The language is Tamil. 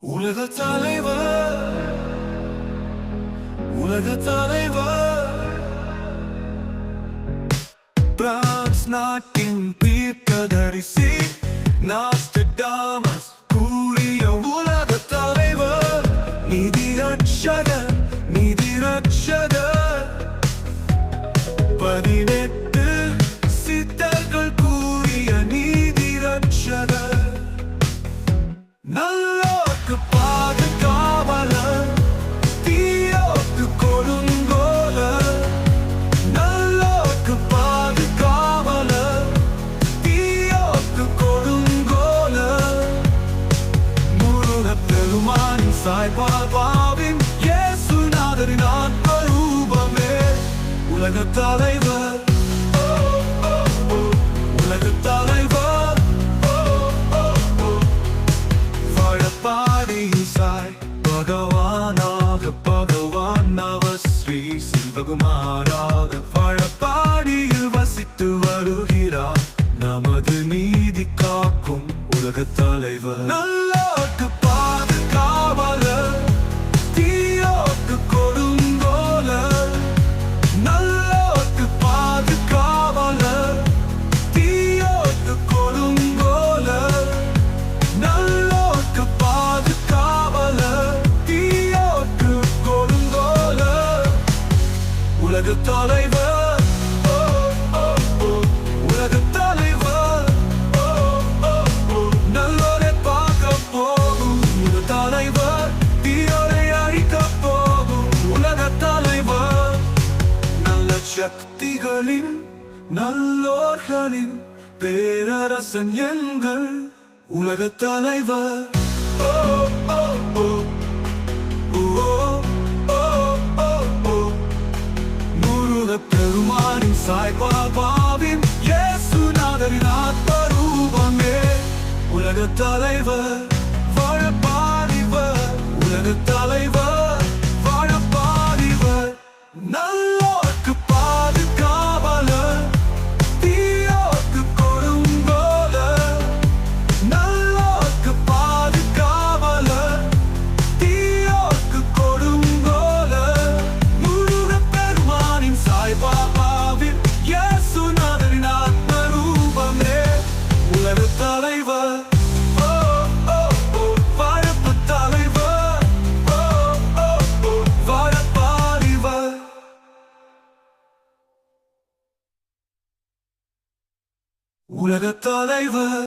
உலக தலைவர் உலக தலைவர். பிரான்ஸ் நாட்டின் தீர்க்கதரிசி நாஸ்டடாமஸ் கூறிய உலக தலைவர். நிதி ரட்சகர் நிதி ரட்சகர். சாய்பாபாவின் இயேசுநாதரின் ஆத்மரூபமே உலகத் தலைவர் ஓ, தலைவர் வாழப்பாடி சாய் பகவானாக பகவான் நவ ஸ்ரீ சிவகுமாராக வாழப்பாடியில் வசித்து வருகிறார் நமது நீதி காக்கும் தலைவர் உலகத் தலைவர் ஓ, தலைவர் நல்லோரை பார்க்க போகும். உலகத் தலைவர் தீயோரை அழிக்க போகும். உலகத் தலைவர் நல்ல சக்திகளின் நல்லோர்களின் பேரரசன் எங்கள் உலகத் தலைவர் ஓ, சாய்பாபாவின் இயேசுநாதரின் ஆத்மரூபமே. உலக தலைவர் வாழப்பாடிவர் உலக தலைவர். உலகத் தலைவர்.